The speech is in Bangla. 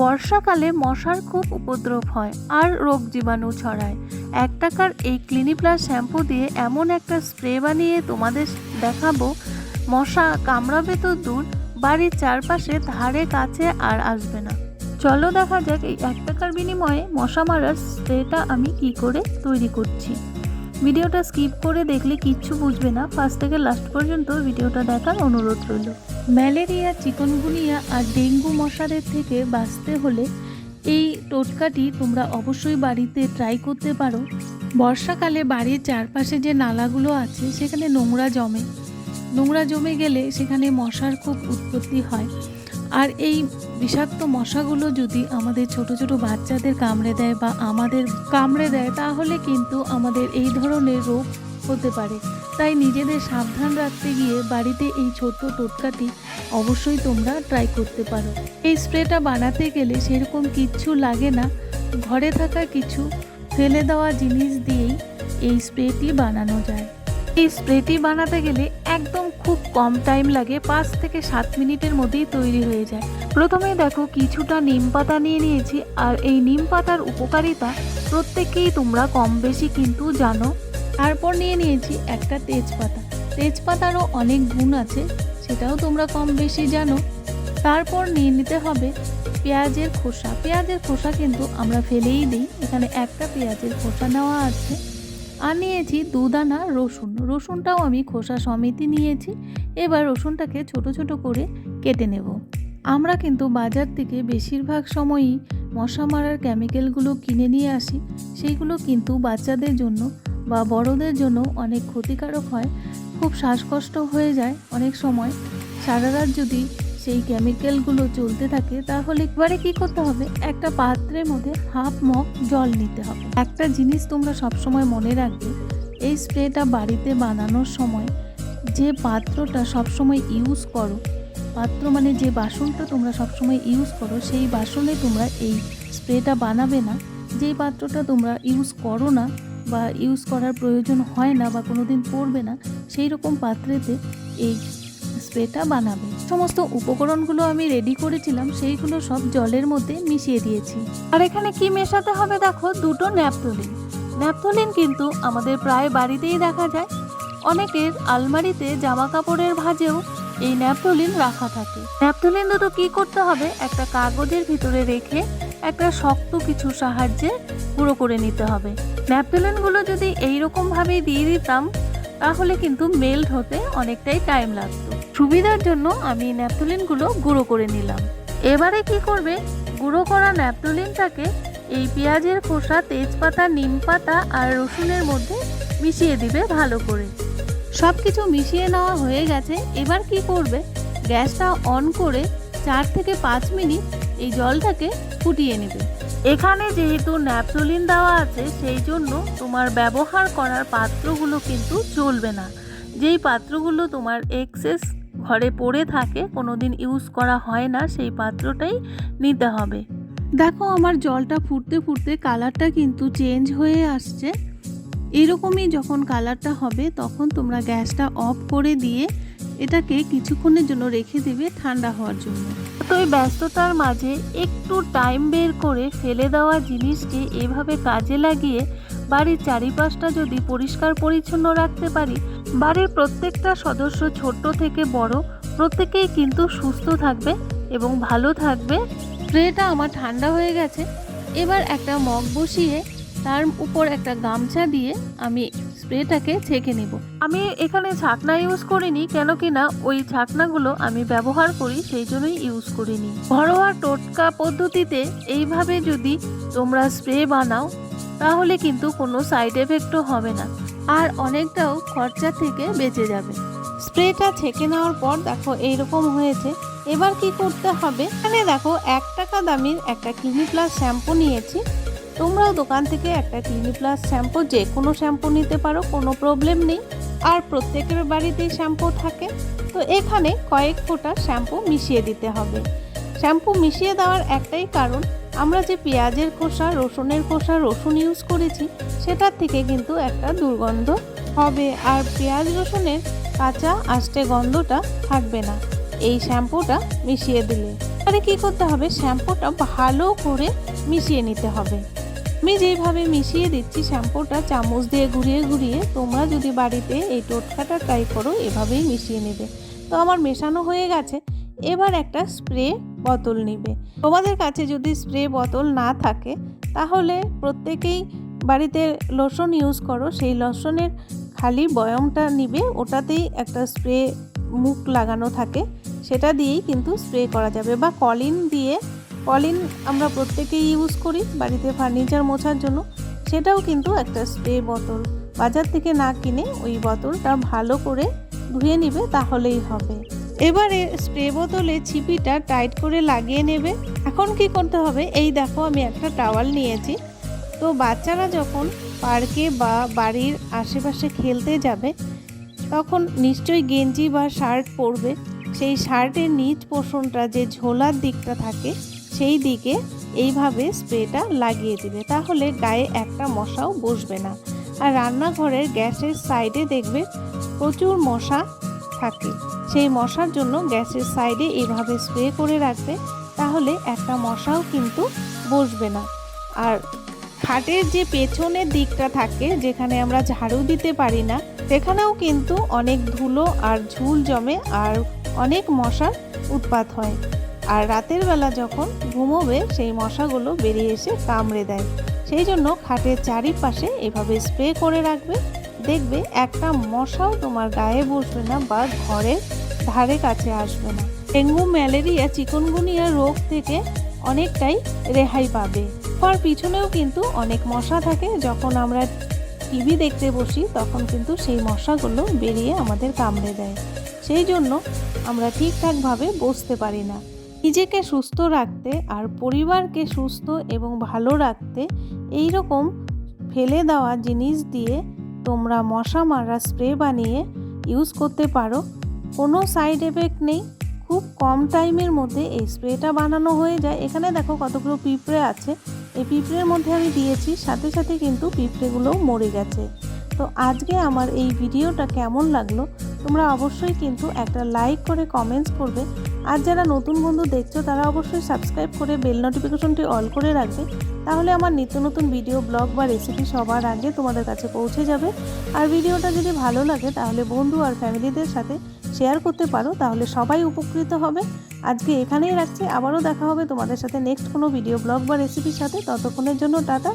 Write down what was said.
বর্ষাকালে মশার খুব উপদ্রব হয় আর রোগ জীবাণু ছড়ায়। এক টাকার এই ক্লিনিপ্লাস শ্যাম্পু দিয়ে এমন একটা স্প্রে বানিয়ে তোমাদের দেখাবো। মশা কামড়াবে তো দূর, বাড়ির চারপাশে ধারে, কাছে আর আসবে না। চলো দেখা যাক এই এক টাকার বিনিময়ে মশা মারার স্প্রেটা আমি কি করে তৈরি করছি। ভিডিওটা স্কিপ করে দেখলে কিচ্ছু বুঝবে না। ফার্স্ট থেকে লাস্ট পর্যন্ত ভিডিওটা দেখার অনুরোধ রইল। ম্যালেরিয়া, চিকনগুনিয়া আর ডেঙ্গু মশাদের থেকে বাঁচতে হলে এই টোটকাটি তোমরা অবশ্যই বাড়িতে ট্রাই করতে পারো। বর্ষাকালে বাড়ির চারপাশে যে নালাগুলো আছে, সেখানে নোংরা জমে। নোংরা জমে গেলে সেখানে মশার খুব উৎপত্তি হয়। আর এই বিষাক্ত মশাগুলো যদি আমাদের ছোট ছোট বাচ্চাদের কামড়ে দেয় বা আমাদের কামড়ে দেয়, তাহলে কিন্তু আমাদের এই ধরনের রোগ হতে পারে। তাই নিজেদের সাবধান রাখতে গিয়ে বাড়িতে এই ছোট্ট টোটকাটি অবশ্যই তোমরা ট্রাই করতে পারো। এই স্প্রেটা বানাতে গেলে সেরকম কিচ্ছু লাগে না। ঘরে থাকা কিছু ফেলে দেওয়া জিনিস দিয়েই এই স্প্রেটি বানানো যায়। এই স্প্রেটি বানাতে গেলে একদম খুব কম টাইম লাগে, পাঁচ থেকে সাত মিনিটের মধ্যেই তৈরি হয়ে যায়। প্রথমে দেখো কিছুটা নিম পাতা নিয়ে নিয়েছি, আর এই নিম পাতার উপকারিতা প্রত্যেকেই তোমরা কম বেশি কিন্তু জানো। তারপর নিয়ে নিয়েছি একটা তেজপাতা। তেজপাতারও অনেক গুণ আছে, সেটাও তোমরা কম বেশি জানো। তারপর নিয়ে নিতে হবে পেঁয়াজের খোসা। পেঁয়াজের খোসা কিন্তু আমরা ফেলেই দিই, এখানে একটা পেঁয়াজের খোসা নেওয়া আছে। আর নিয়েছি দুদানা রসুন। রসুনটাও আমি খোসা সমেতই নিয়েছি, এবার রসুনটাকে ছোট ছোট করে কেটে নেব। আমরা কিন্তু বাজার থেকে বেশিরভাগ সময়ই মশা মারার কেমিক্যালগুলো কিনে নিয়ে আসি, সেইগুলো কিন্তু বাচ্চাদের জন্য বা বড়দের জন্য অনেক ক্ষতিকারক হয়, খুব শ্বাসকষ্ট হয়ে যায় অনেক সময়। সারা রাত যদি সেই কেমিক্যালগুলো চলতে থাকে, তাহলে এবারে কি করতে হবে? একটা পাত্রের মধ্যে হাফ মগ জল নিতে হবে। একটা জিনিস তোমরা সবসময় মনে রাখবে, এই স্প্রেটা বাড়িতে বানানোর সময় যে পাত্রটা সবসময় ইউজ করো, পাত্র মানে যে বাসনটা তোমরা সবসময় ইউজ করো, সেই বাসনে তোমরা এই স্প্রেটা বানাবে না। যেই পাত্রটা তোমরা ইউজ করো না বা ইউজ করার প্রয়োজন হয় না বা কোনো দিন পড়বে না, সেই রকম পাত্রেতে এই স্প্রেটা বানাবে। সমস্ত উপকরণগুলো আমি রেডি করেছিলাম, সেইগুলো সব জলের মধ্যে মিশিয়ে দিয়েছি। আর এখানে কি মেশাতে হবে দেখো? দুটো ন্যাপথলিন। ন্যাপথলিন কিন্তু আমাদের প্রায় বাড়িতেই দেখা যায়। অনেকের আলমারিতে জামা কাপড়ের ভাঁজেও এই ন্যাপথলিন রাখা থাকে। ন্যাপথলিন দুটো কি করতে হবে? একটা কাগজের ভিতরে রেখে একটা শক্ত কিছু সাহায্যে গুঁড়ো করে নিতে হবে। ন্যাপথলিনগুলো যদি এইরকম ভাবে দিয়ে দিতাম, তাহলে কিন্তু মেল্ট হতে অনেকটাই টাইম লাগতো। সুবিধার জন্য আমি ন্যাপথলিনগুলো গুঁড়ো করে নিলাম। এবারে কি করবে? গুঁড়ো করা ন্যাপথলিনটাকে এই পেঁয়াজের খোসা, তেজপাতা নিম পাতা আর রসুনের মধ্যে মিশিয়ে দিবে ভালো করে। সব কিছু মিশিয়ে নেওয়া হয়ে গেছে। এবার কি করবে? গ্যাসটা অন করে চার থেকে পাঁচ মিনিট এই জলটাকে ফুটিয়ে নেবে। এখানে যেহেতু ন্যাপথলিন দেওয়া আছে, সেই জন্য তোমার ব্যবহার করার পাত্রগুলো কিন্তু চলবে না। যেই পাত্রগুলো তোমার এক্সেস ঘরে পড়ে থাকে কোনো দিন ইউজ করা হয় না, সেই পাত্রটাই নিতে হবে। দেখো, আমার জলটা ফুটতে ফুটতে কালারটা কিন্তু চেঞ্জ হয়ে আসছে। এরকমই যখন কালারটা হবে, তখন তোমরা গ্যাসটা অফ করে দিয়ে এটাকে কিছুক্ষণের জন্য রেখে দেবে ঠান্ডা হওয়ার জন্য। তো এই ব্যস্ততার মাঝে একটু টাইম বের করে ফেলে দেওয়া জিনিসকে এভাবে কাজে লাগিয়ে বাড়ির চারিপাশটা যদি পরিষ্কার পরিচ্ছন্ন রাখতে পারি বাড়ির প্রত্যেকটা সদস্য ছোট থেকে বড় প্রত্যেকেই কিন্তু সুস্থ থাকবে এবং ভালো থাকবে। ট্রেটা আমার ঠান্ডা হয়ে গেছে। এবার একটা মগ বসিয়ে তার উপর একটা গামছা দিয়ে আমি স্প্রেটাকে ছেঁকে নেব। আমি এখানে ছাকনা ইউজ করিনি, কেন কি না ওই ছাকনাগুলো আমি ব্যবহার করি, সেই জন্যই ইউজ করিনি। ঘরোয়া টোটকা পদ্ধতিতে এইভাবে যদি তোমরা স্প্রে বানাও, তাহলে কিন্তু কোনো সাইড এফেক্টও হবে না। আর অনেকটাও খরচা থেকে বেঁচে যাবে। স্প্রেটা ছেঁকে নেওয়ার পর দেখো এইরকম হয়েছে। এবার কি করতে হবে? এখানে দেখো এক টাকা দামির একটা ক্লিনি প্লাস শ্যাম্পু নিয়েছি। তোমরাও দোকান থেকে একটা ক্লিনি প্লাস শ্যাম্পু যে কোনো শ্যাম্পু নিতে পারো, কোনো প্রবলেম নেই। আর প্রত্যেকের বাড়িতেই শ্যাম্পু থাকে। তো এখানে কয়েক ফোঁটা শ্যাম্পু মিশিয়ে দিতে হবে। শ্যাম্পু মিশিয়ে দেওয়ার একটাই কারণ, আমরা যে পেঁয়াজের খোসা, রসুনের খোসা, রসুন ইউজ করেছি, সেটার থেকে কিন্তু একটা দুর্গন্ধ হবে। আর পেঁয়াজ, রসুনের কাঁচা আষ্টে গন্ধটা থাকবে না। এই শ্যাম্পুটা মিশিয়ে দিলে। এবারে কী করতে হবে? শ্যাম্পুটা ভালো করে মিশিয়ে নিতে হবে। আমি যেইভাবে মিশিয়ে দিচ্ছি শ্যাম্পুটা চামচ দিয়ে ঘুরিয়ে ঘুরিয়ে, তোমরা যদি বাড়িতে এই টোটকাটা ট্রাই করো, এভাবেই মিশিয়ে নেবে। তো আমার মেশানো হয়ে গেছে। এবার একটা স্প্রে বোতল নিবে। তোমাদের কাছে যদি স্প্রে বোতল না থাকে, তাহলে প্রত্যেকেই বাড়িতে লোশন ইউজ করো। সেই লোশনের খালি বয়মটা নিবে, ওটাতেই একটা স্প্রে মুখ লাগানো থাকে। সেটা দিয়েই কিন্তু স্প্রে করা যাবে। বা কলিন দিয়ে কলিন আমরা প্রত্যেকেই ইউজ করি বাড়িতে ফার্নিচার মোছার জন্য। সেটাও কিন্তু একটা স্প্রে বোতল। বাজার থেকে না কিনে ওই বোতলটা ভালো করে ধুয়ে নেবে তাহলেই হবে। এবারে স্প্রে বোতলে ছিপিটা টাইট করে লাগিয়ে নেবে। এখন কি করতে হবে? এই দেখো, আমি একটা টাওয়াল নিয়েছি। তো বাচ্চারা যখন পার্কে বা বাড়ির আশেপাশে খেলতে যাবে, তখন নিশ্চয়ই গেঞ্জি বা শার্ট পরবে। সেই শার্টের নিচ পোষণটা যে ঝোলার দিকটা থাকে সেই দিকে এইভাবে স্প্রেটা লাগিয়ে দিবে। তাহলে গায়ে একটা মশাও বসবে না। আর রান্নাঘরের গ্যাসের সাইডে দেখবে প্রচুর মশা থাকে। সেই মশার জন্য গ্যাসের সাইডে এইভাবে স্প্রে করে রাখবে, তাহলে একটা মশাও কিন্তু বসবে না। আর খাটের যে পেছনের দিকটা থাকে, যেখানে আমরা ঝাড়ু দিতে পারি না, সেখানেও কিন্তু অনেক ধুলো আর ঝুল জমে আর অনেক মশার উৎপাত হয়। আর রাতের বেলা যখন ঘুমোবে, সেই মশাগুলো বেরিয়ে এসে কামড়ে দেয়। সেই জন্য খাটের চারিপাশে এভাবে স্প্রে করে রাখবে। দেখবে একটা মশাও তোমার গায়ে বসবে না বা ঘরের ধারে কাছে আসবে না। ডেঙ্গু, ম্যালেরিয়া, চিকনগুনিয়া রোগ থেকে অনেকটাই রেহাই পাবে। তার পিছনেও কিন্তু অনেক মশা থাকে। যখন আমরা টিভি দেখতে বসি, তখন কিন্তু সেই মশাগুলো বেরিয়ে আমাদের কামড়ে দেয়। সেই জন্য আমরা ঠিকঠাকভাবে বসতে পারি না। নিজেকে সুস্থ রাখতে আর পরিবারকে সুস্থ এবং ভালো রাখতে এই রকম ফেলে দেওয়া জিনিস দিয়ে তোমরা মশা মারা স্প্রে বানিয়ে ইউজ করতে পারো। কোনো সাইড এফেক্ট নেই। খুব কম টাইমের মধ্যে এই স্প্রেটা বানানো হয়ে যায়। এখানে দেখো কতগুলো পিঁপড়ে আছে। এই পিঁপড়ের মধ্যে আমি দিয়েছি। সাথে সাথে কিন্তু পিঁপড়েগুলোও মরে গেছে। তো আজকে আমার এই ভিডিওটা কেমন লাগল? তোমরা অবশ্যই কিন্তু একটা লাইক করে কমেন্টস করবে। আর যারা নতুন বন্ধু দেখছ, তারা অবশ্যই সাবস্ক্রাইব করে বেল নোটিফিকেশনটি অল করে রাখবে। তাহলে আমার নিত্য নতুন ভিডিও ব্লগ বা রেসিপি সবার আগে তোমাদের কাছে পৌঁছে যাবে। আর ভিডিওটা যদি ভালো লাগে, তাহলে বন্ধু আর ফ্যামিলিদের সাথে শেয়ার করতে পারো, তাহলে সবাই উপকৃত হবে। আজকে এখানেই রাখছি। আবারও দেখা হবে তোমাদের সাথে নেক্সট কোনো ভিডিও ব্লগ বা রেসিপির সাথে। ততক্ষণের জন্য টাটা।